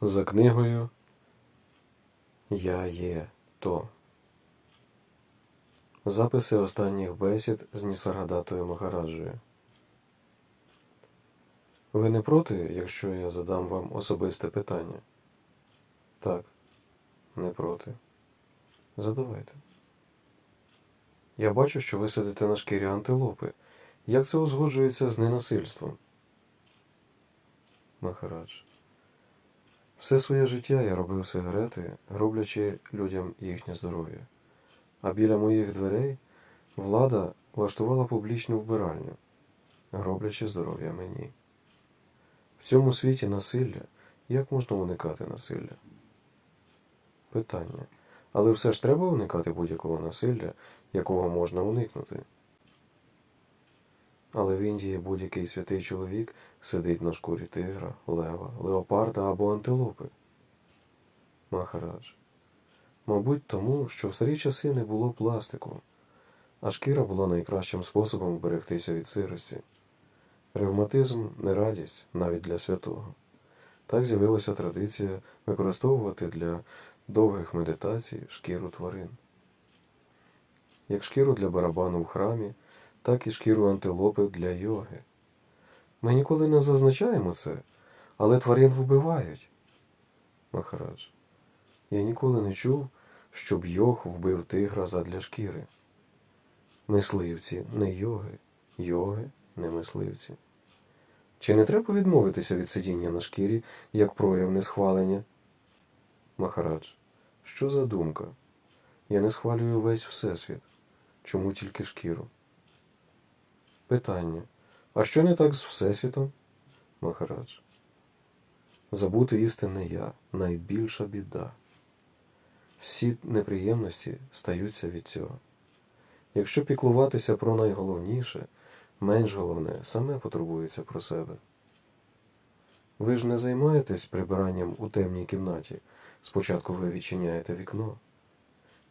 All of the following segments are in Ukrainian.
За книгою Я є то. Записи останніх бесід з Нісаргадатою Махараджою. Ви не проти, якщо я задам вам особисте питання? Так, не проти. Задавайте. Я бачу, що ви сидите на шкірі антилопи. Як це узгоджується з ненасильством? Махарадж. Все своє життя я робив сигарети, роблячи людям їхнє здоров'я. А біля моїх дверей влада влаштувала публічну вбиральню, роблячи здоров'я мені. В цьому світі насилля як можна уникати насилля? Питання. Але все ж треба уникати будь-якого насилля, якого можна уникнути. Але в Індії будь-який святий чоловік сидить на шкурі тигра, лева, леопарда або антилопи. Махарадж. Мабуть, тому, що в старі часи не було пластику, а шкіра була найкращим способом вберегтися від сирості. Ревматизм не радість навіть для святого. Так з'явилася традиція використовувати для довгих медитацій шкіру тварин. Як шкіру для барабану в храмі, так і шкіру антилопи для йоги. Ми ніколи не зазначаємо це, але тварин вбивають. Махарадж. Я ніколи не чув, щоб йог вбив тигра задля шкіри. Мисливці не йоги, йоги не мисливці. Чи не треба відмовитися від сидіння на шкірі як прояв несхвалення? Махарадж, що за думка? Я не схвалюю весь Всесвіт. Чому тільки шкіру? Питання. А що не так з Всесвітом? Махарадж. Забути істинне я найбільша біда. Всі неприємності стаються від цього. Якщо піклуватися про найголовніше, менш головне саме потурбується про себе. Ви ж не займаєтесь прибиранням у темній кімнаті. Спочатку ви відчиняєте вікно.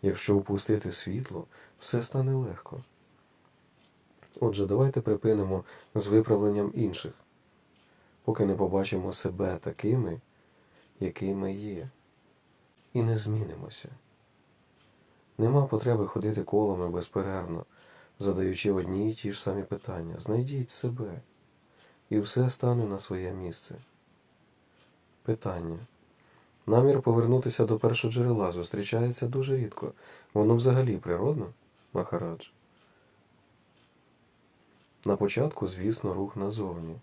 Якщо упустити світло, все стане легко. Отже, давайте припинимо з виправленням інших, поки не побачимо себе такими, якими є, і не змінимося. Нема потреби ходити колами безперервно, задаючи одні й ті ж самі питання. Знайдіть себе, і все стане на своє місце. Питання. Намір повернутися до першого джерела зустрічається дуже рідко. Воно взагалі природно, Махарадж. На початку, звісно, рух назовні,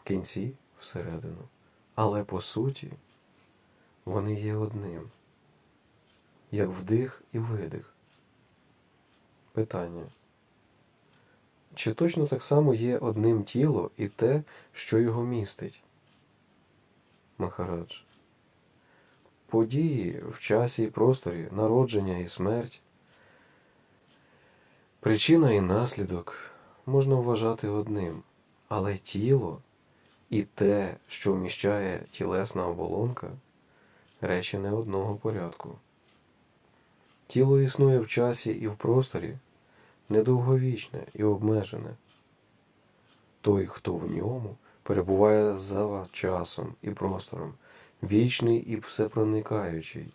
в кінці всередину. Але по суті вони є одним, як вдих і видих. Питання. Чи точно так само є одним тіло і те, що його містить? Махарадж. Події в часі і просторі, народження і смерть, причина і наслідок можна вважати одним, але тіло і те, що вміщає тілесна оболонка, речі не одного порядку. Тіло існує в часі і в просторі, недовговічне і обмежене. Той, хто в ньому, перебуває за часом і простором, вічний і всепроникаючий.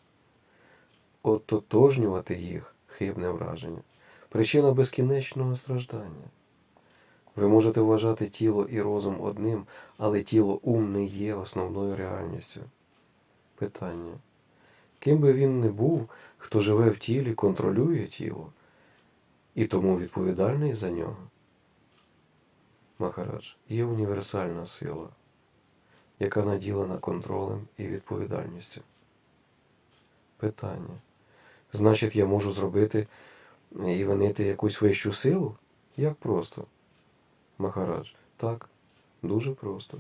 Ототожнювати їх хибне враження, причина безкінечного страждання. Ви можете вважати тіло і розум одним, але тіло ум не є основною реальністю. Питання. Ким би він не був, хто живе в тілі, контролює тіло, і тому відповідальний за нього. Махарадж є універсальна сила, яка наділена контролем і відповідальністю. Питання. Значить, я можу зробити і винити якусь вищу силу? Як просто? Махарадж. Так, дуже просто.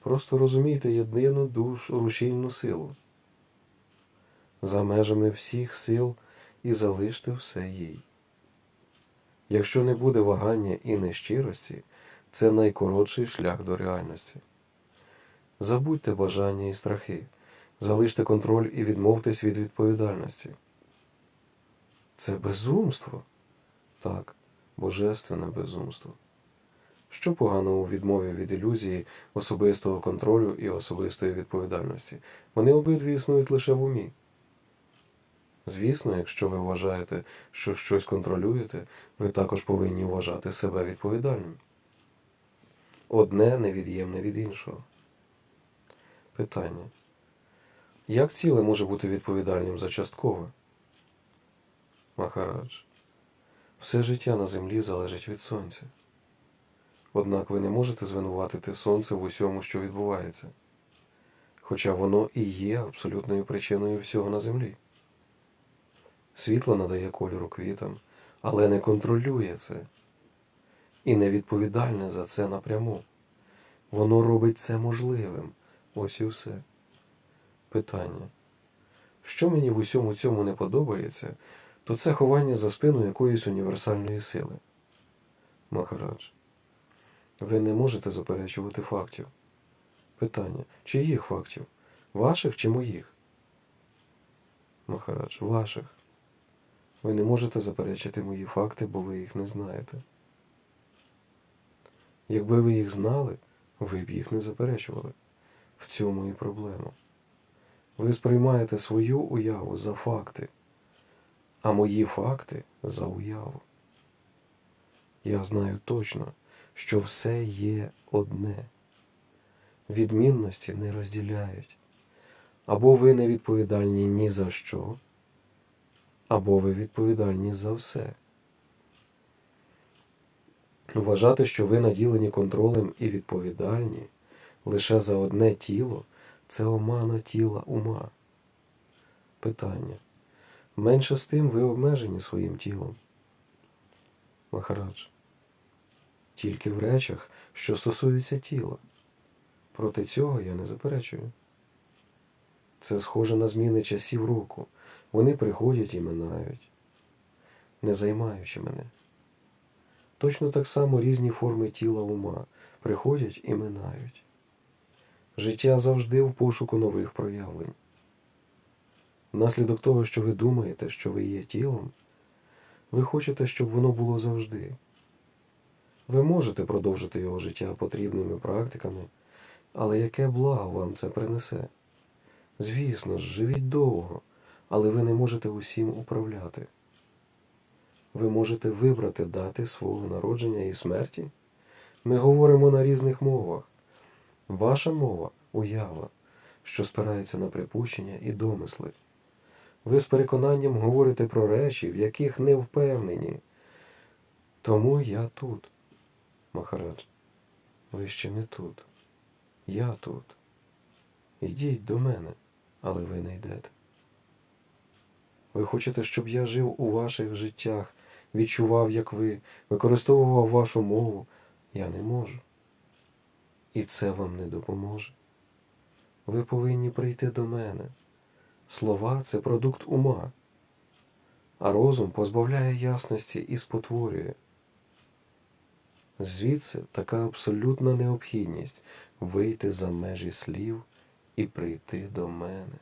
Просто розумійте єдину душу рушійну силу. За межами всіх сил і залиште все їй. Якщо не буде вагання і нещирості, це найкоротший шлях до реальності. Забудьте бажання і страхи, залиште контроль і відмовтесь від відповідальності. Це безумство? Так, божественне безумство. Що поганого у відмові від ілюзії особистого контролю і особистої відповідальності? Вони обидві існують лише в умі. Звісно, якщо ви вважаєте, що щось контролюєте, ви також повинні вважати себе відповідальним. Одне невід'ємне від іншого. Питання. Як ціле може бути відповідальним за часткове? Махарадж. Все життя на землі залежить від сонця. Однак ви не можете звинуватити сонце в усьому, що відбувається, хоча воно і є абсолютною причиною всього на землі. Світло надає кольору квітам, але не контролює це і не відповідальне за це напряму. Воно робить це можливим. Ось і все. Питання. Що мені в усьому цьому не подобається, то це ховання за спину якоїсь універсальної сили. Махарадж. Ви не можете заперечувати фактів. Питання. Чиїх фактів? Ваших чи моїх? Махарадж. Ваших. Ви не можете заперечити мої факти, бо ви їх не знаєте. Якби ви їх знали, ви б їх не заперечували. В цьому і проблема. Ви сприймаєте свою уяву за факти, а мої факти за уяву. Я знаю точно, що все є одне. Відмінності не розділяють. Або ви не відповідальні ні за що, або ви відповідальні за все. Вважати, що ви наділені контролем і відповідальні лише за одне тіло це омана тіла ума. Питання. Менше з тим ви обмежені своїм тілом. Махарадж. Тільки в речах, що стосуються тіла. Проти цього я не заперечую. Це схоже на зміни часів року. Вони приходять і минають, не займаючи мене. Точно так само різні форми тіла ума приходять і минають. Життя завжди в пошуку нових проявлень. Внаслідок того, що ви думаєте, що ви є тілом, ви хочете, щоб воно було завжди. Ви можете продовжити його життя потрібними практиками, але яке благо вам це принесе? Звісно ж, живіть довго, але ви не можете усім управляти. Ви можете вибрати дати свого народження і смерті? Ми говоримо на різних мовах. Ваша мова уява, що спирається на припущення і домисли. Ви з переконанням говорите про речі, в яких не впевнені. Тому я тут, Махарадж. Ви ще не тут. Я тут. Ідіть до мене, але ви не йдете. Ви хочете, щоб я жив у ваших життях, відчував, як ви, використовував вашу мову. Я не можу. І це вам не допоможе. Ви повинні прийти до мене. Слова це продукт ума, а розум позбавляє ясності і спотворює. Звідси така абсолютна необхідність вийти за межі слів і прийти до мене.